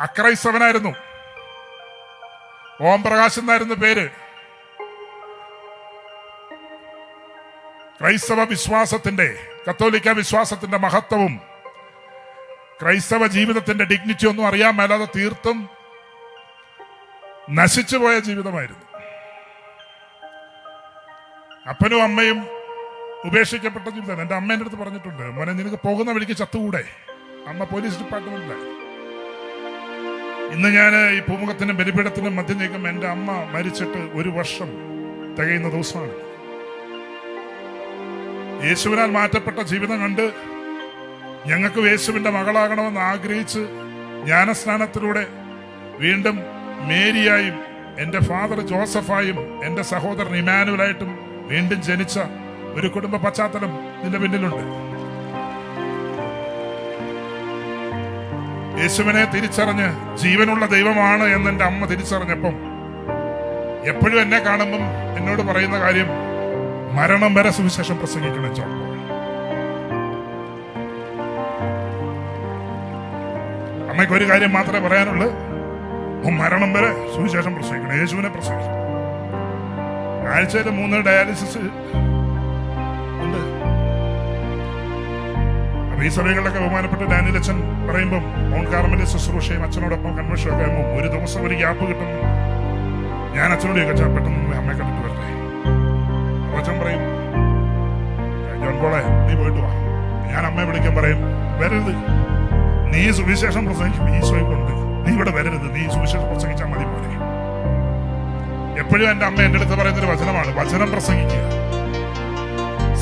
അക്രൈസ്തവനായിരുന്നു ഓം പ്രകാശ് എന്നായിരുന്നു പേര്. ക്രൈസ്തവ വിശ്വാസത്തിന്റെ കത്തോലിക്ക വിശ്വാസത്തിന്റെ മഹത്വവും ക്രൈസ്തവ ജീവിതത്തിന്റെ ഡിഗ്നിറ്റി ഒന്നും അറിയാൻ മേലാതെ തീർത്തും നശിച്ചുപോയ ജീവിതമായിരുന്നു. അപ്പനും അമ്മയും ഉപേക്ഷിക്കപ്പെട്ട ജീവിതം. എന്റെ അമ്മേന്റെ അടുത്ത് പറഞ്ഞിട്ടുണ്ട് മോനെ നിനക്ക് പോകുന്ന വഴിക്ക് ചത്തുകൂടെ? അമ്മ പോലീസ് ഡിപ്പാർട്ട്മെന്റിലായി ഇന്ന് ഞാൻ ഈ പൂമുഖത്തിനും ബലിപീഠത്തിനും മധ്യ നീക്കം എന്റെ അമ്മ മരിച്ചിട്ട് ഒരു വർഷം തികയുന്ന ദിവസമാണ്. യേശുവിനാൽ മാറ്റപ്പെട്ട ജീവിതം കണ്ട് ഞങ്ങൾക്ക് യേശുവിന്റെ മകളാകണമെന്ന് ആഗ്രഹിച്ച് ജ്ഞാനസ്നാനത്തിലൂടെ വീണ്ടും മേരിയായും എന്റെ ഫാദർ ജോസഫായും എന്റെ സഹോദരൻ ഇമാനുവലായിട്ടും വീണ്ടും ജനിച്ച ഒരു കുടുംബ പശ്ചാത്തലം നിന്റെ പിന്നിലുണ്ട്. യേശുവിനെ തിരിച്ചറിഞ്ഞ് ജീവനുള്ള ദൈവമാണ് എന്ന് എന്റെ അമ്മ തിരിച്ചറിഞ്ഞപ്പം എപ്പോഴും എന്നെ കാണുമ്പം എന്നോട് പറയുന്ന കാര്യം മരണം വരെ സുവിശേഷം പ്രസംഗിക്കണം ചോ അമ്മയ്ക്ക് ഒരു കാര്യം മാത്രമേ പറയാനുള്ളൂ. മരണം വരെ സുവിശേഷം പ്രസംഗിക്കണം. യേശുവിനെ പ്രസംഗിക്കണം. ആഴ്ചയിൽ മൂന്ന് ഡയാലിസിസ് ഈ സഭകളിലൊക്കെ ബഹുമാനപ്പെട്ട ഡാനിയൽ അച്ഛൻ പറയുമ്പം മോൺ കാർമലി ശുശ്രൂഷയും അച്ഛനോടൊപ്പം കൺവെൻഷൻ ഒക്കെ ആകുമ്പോൾ ഒരു ദിവസം ഒരു ഗ്യാപ്പ് കിട്ടുന്നു. ഞാൻ അച്ഛനോട് ചോദിച്ചാൽ പെട്ടെന്ന് അമ്മയെ കണ്ടിട്ട് വരട്ടെ. അച്ഛൻ പറയും ജോൺ നീ പോയിട്ട് വാ. ഞാൻ അമ്മയെ വിളിക്കാൻ പറയും വരരുത്. നീ സുവിശേഷം പ്രസംഗിക്കും. ഈശോയെ കൊണ്ട് നീ ഇവിടെ വരരുത്. നീ സുവിശേഷം പ്രസംഗിച്ചാൽ മതി പോലെ. എപ്പോഴും എന്റെ അമ്മ എന്റെ അടുത്ത് പറയുന്നൊരു വചനമാണ് വചനം പ്രസംഗിക്കുക.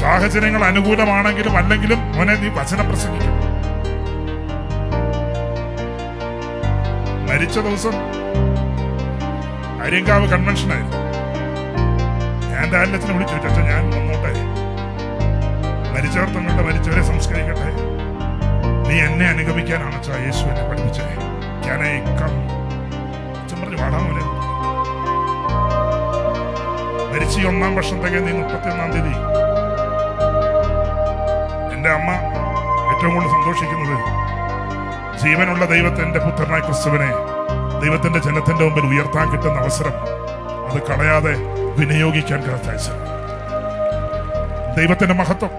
സാഹചര്യങ്ങൾ അനുകൂലമാണെങ്കിലും അല്ലെങ്കിലും മോനെ നീ വചനം പ്രസംഗിക്കും. മരിച്ച ദിവസം അരിയങ്കാവ് കൺവെൻഷനായിരുന്നു ഞാൻ ഡാലറ്റിനെ വിളിച്ചു ചോദിച്ചാൽ ഞാൻ വന്നോട്ടെ മരിച്ചവർ തങ്ങളുടെ മരിച്ചവരെ സംസ്കരിക്കട്ടെ. നീ എന്നെ അനുഗമിക്കാനാണ് അച്ഛാ യേശു എന്നെ പഠിപ്പിച്ചേ. ഞാൻ അച്ഛൻ പറഞ്ഞു വാടാൻ മോനെ. മരിച്ച ഒന്നാം വർഷം തികഞ്ഞ മുപ്പത്തി ഒന്നാം തീയതി എന്റെ അമ്മ ഏറ്റവും കൂടുതൽ സന്തോഷിക്കുന്നത് ജീവനുള്ള ദൈവത്തിന്റെ പുത്രനായ ക്രിസ്തുവിനെ ദൈവത്തിന്റെ ജനത്തിന്റെ മുമ്പിൽ ഉയർത്താൻ കിട്ടുന്ന അവസരം അത് കളയാതെ വിനിയോഗിക്കാൻ കാഴ്ച ദൈവത്തിന്റെ മഹത്വം